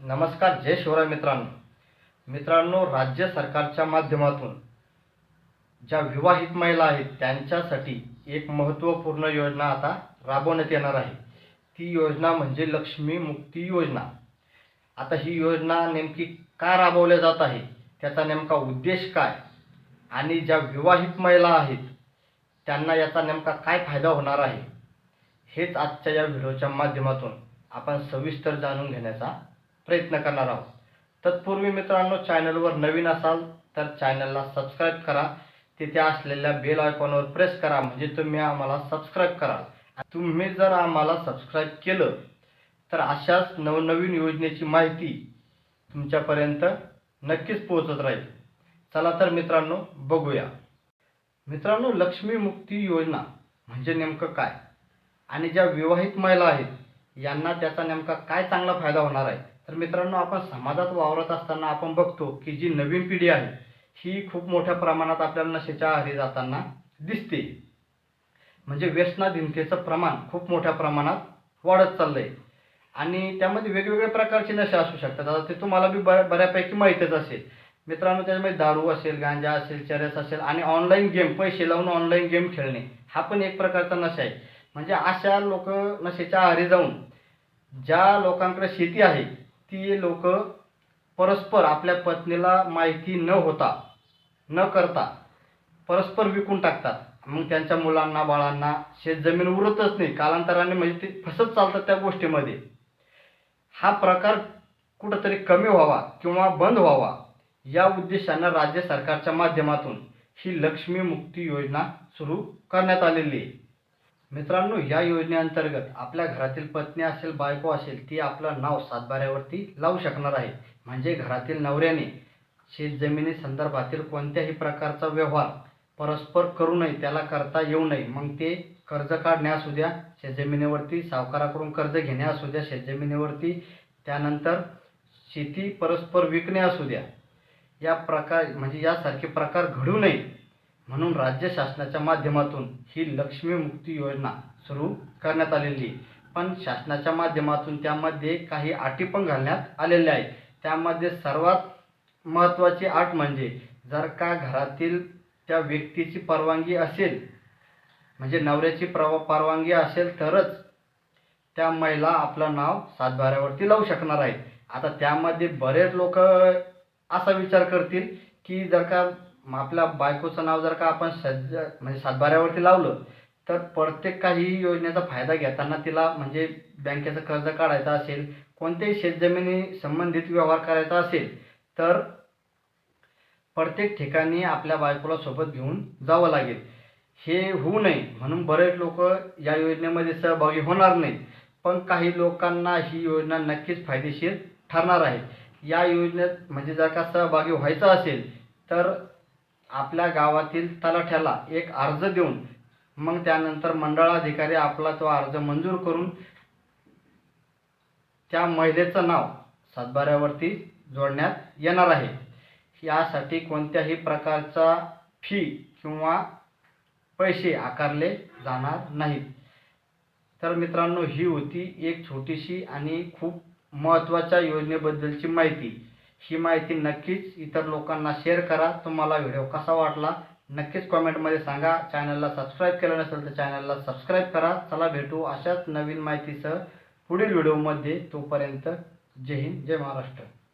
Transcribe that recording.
नमस्कार जय शिवराय मित्रांनो. मित्रांनो राज्य सरकारच्या माध्यमातून ज्या विवाहित महिला आहेत त्यांच्यासाठी एक महत्त्वपूर्ण योजना आता राबवण्यात येणार आहे. ती योजना म्हणजे लक्ष्मी मुक्ती योजना. आता ही योजना नेमकी का राबवल्या जात आहे? त्याचा नेमका उद्देश काय? आणि ज्या विवाहित महिला आहेत त्यांना याचा नेमका काय फायदा होणार आहे? हेच आजच्या या व्हिडिओच्या माध्यमातून आपण सविस्तर जाणून घेण्याचा प्रयत्न करणार आहोत. तत्पूर्वी मित्रांनो चॅनलवर नवीन असाल तर चॅनलला सबस्क्राईब करा. तिथे असलेल्या बेल आयकॉनवर प्रेस करा म्हणजे तुम्ही आम्हाला सबस्क्राईब कराल. तुम्ही जर आम्हाला सबस्क्राईब केलं तर अशाच नवनवीन योजनेची माहिती तुमच्यापर्यंत नक्कीच पोहोचत राहील. चला तर मित्रांनो बघूया. मित्रांनो लक्ष्मी मुक्ती योजना म्हणजे नेमकं काय? आणि ज्या विवाहित महिला आहेत यांना त्याचा नेमका काय चांगला फायदा होणार आहे? तर मित्रांनो आपण समाजात वावरत असताना आपण बघतो की जी नवीन पिढी आहे ही खूप मोठ्या प्रमाणात आपल्याला नशेच्या आहारी जाताना दिसते. म्हणजे व्यसनाधीनतेचं प्रमाण खूप मोठ्या प्रमाणात वाढत चाललंय. आणि त्यामध्ये वेगवेगळ्या प्रकारचे नशे असू शकतात. आता ते तुम्हाला बी बऱ्यापैकी माहीतच असेल. मित्रांनो त्याच्यामध्ये दारू असेल गांजा असेल चरस असेल आणि ऑनलाईन गेम पैसे लावून ऑनलाईन गेम खेळणे हा पण एक प्रकारचा नशा आहे. म्हणजे अशा लोक नशेच्या आहारी जाऊन ज्या लोकांकडे शेती आहे ती लोक परस्पर आपल्या पत्नीला माहिती न होता न करता परस्पर विकून टाकतात. मग त्यांच्या मुलांना बाळांना शेतजमीन उरतच नाही. कालांतराने म्हणजे ते फसत चालतात त्या गोष्टीमध्ये. हा प्रकार कुठंतरी कमी व्हावा किंवा बंद व्हावा या उद्देशानं राज्य सरकारच्या माध्यमातून ही लक्ष्मी मुक्ती योजना सुरू करण्यात आलेली आहे. मित्रांनो या योजनेअंतर्गत आपल्या घरातील पत्नी असेल बायको असेल ती आपलं नाव सातबाऱ्यावरती लावू शकणार आहे. म्हणजे घरातील नवऱ्याने शेतजमिनी संदर्भातील कोणत्याही प्रकारचा व्यवहार परस्पर करू नये त्याला करता येऊ नये. मग ते कर्ज काढणे असू द्या शेतजमिनीवरती सावकाराकडून कर्ज घेणे असू द्या शेतजमिनीवरती त्यानंतर शेती परस्पर विकणे असू द्या. या प्रकार म्हणजे यासारखे प्रकार घडू नये. म्हणून राज्य शासनाच्या माध्यमातून ही लक्ष्मी मुक्ती योजना सुरू करण्यात आलेली पण शासनाच्या माध्यमातून त्यामध्ये काही अटी पण घालण्यात आलेल्या आहेत. त्यामध्ये सर्वात महत्त्वाची अट म्हणजे जर का घरातील त्या व्यक्तीची परवानगी असेल म्हणजे नवऱ्याची प्रव परवानगी असेल तरच त्या महिला आपलं नाव सातबाऱ्यावरती लावू शकणार आहेत आता त्यामध्ये बरेच लोक असा विचार करतील की जर का मग आपल्या बायकोचं नाव जर का आपण सज्ज म्हणजे सातबाऱ्यावरती लावलं तर प्रत्येक काही योजनेचा फायदा घेताना तिला म्हणजे बँकेचं कर्ज काढायचं असेल कोणत्याही शेतजमिनी संबंधित व्यवहार करायचा असेल तर प्रत्येक ठिकाणी आपल्या बायकोला सोबत घेऊन जावं लागेल. हे होऊ नये म्हणून बरेच लोक या योजनेमध्ये सहभागी होणार नाहीत. पण काही लोकांना ही योजना नक्कीच फायदेशीर ठरणार आहे. या योजनेत म्हणजे जर का सहभागी व्हायचं असेल तर आपल्या गावातील तलाठ्याला एक अर्ज देऊन मग त्यानंतर मंडळाधिकारी आपला तो अर्ज मंजूर करून त्या महिलेचं नाव सातबाऱ्यावरती जोडण्यात येणार आहे. यासाठी कोणत्याही प्रकारचा फी किंवा पैसे आकारले जाणार नाहीत. तर मित्रांनो ही होती एक छोटीशी आणि खूप महत्त्वाच्या योजनेबद्दलची माहिती. ही माहिती नक्कीच इतर लोकांना शेअर करा. तुम्हाला व्हिडिओ कसा वाटला नक्कीच कॉमेंटमध्ये सांगा. चॅनलला सबस्क्राईब केलं नसेल तर चॅनलला सबस्क्राईब करा. चला भेटू अशाच नवीन माहितीसह पुढील व्हिडिओमध्ये तोपर्यंत जय हिंद जय महाराष्ट्र.